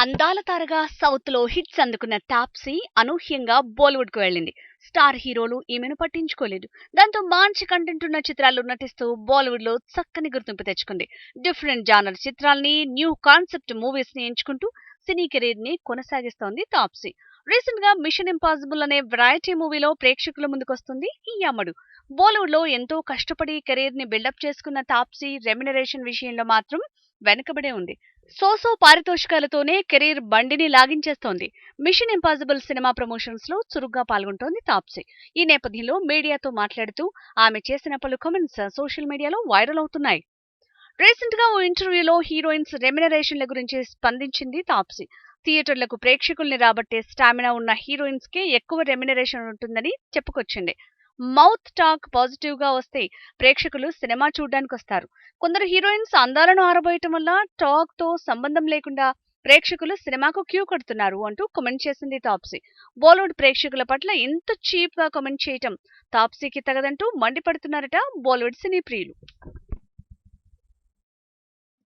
అందాల తారగా సౌత్లో హిట్స్ అందుకున్న టాప్సీ అనూహ్యంగా బాలీవుడ్కు వెళ్ళింది. స్టార్ హీరోలు ఈమెను పట్టించుకోలేదు. దాంతో మంచి కంటెంట్ ఉన్న చిత్రాల్లో నటిస్తూ బాలీవుడ్లో చక్కని గుర్తింపు తెచ్చుకుంది. డిఫరెంట్ జానర్ చిత్రాల్ని న్యూ కాన్సెప్ట్ మూవీస్ని ఎంచుకుంటూ సినీ కెరీర్ని కొనసాగిస్తోంది తాప్సీ. రీసెంట్గా మిషన్ ఇంపాసిబుల్ అనే వెరైటీ మూవీలో ప్రేక్షకుల ముందుకొస్తుంది ఈ అమ్మడు బాలీవుడ్లో ఎంతో కష్టపడి కెరీర్ని బిల్డప్ చేసుకున్న తాప్సీ రెమ్యునరేషన్ విషయంలో మాత్రం వెనుకబడే ఉంది. సోసో పారితోషికాలతోనే కెరీర్ బండిని లాగించేస్తోంది. మిషన్ ఇంపాసిబుల్ సినిమా ప్రమోషన్స్లో చురుగ్గా పాల్గొంటోంది తాప్సీ. ఈ నేపథ్యంలో మీడియాతో మాట్లాడుతూ ఆమె చేసిన పలు కమెంట్స్ సోషల్ మీడియాలో వైరల్ అవుతున్నాయి. రీసెంట్గా ఓ ఇంటర్వ్యూలో హీరోయిన్స్ రెమ్యునరేషన్ల గురించి స్పందించింది తాప్సీ. థియేటర్లకు ప్రేక్షకుల్ని రాబట్టే స్టామినా ఉన్న హీరోయిన్స్ కే ఎక్కువ రెమ్యునరేషన్ ఉంటుందని చెప్పుకొచ్చింది. మౌత్ టాక్ పాజిటివ్గా వస్తే ప్రేక్షకులు సినిమా చూడడానికి వస్తారు. కొందరు హీరోయిన్స్ అందాలను ఆరబోయటం వల్ల టాక్తో సంబంధం లేకుండా ప్రేక్షకులు సినిమాకు క్యూ కడుతున్నారు అంటూ కమెంట్ చేసింది తాప్సీ. బాలీవుడ్ ప్రేక్షకుల పట్ల ఇంత చీప్గా కమెంట్ చేయటం తాప్సీకి తగదంటూ మండిపడుతున్నారట బాలీవుడ్ సినీ ప్రియులు.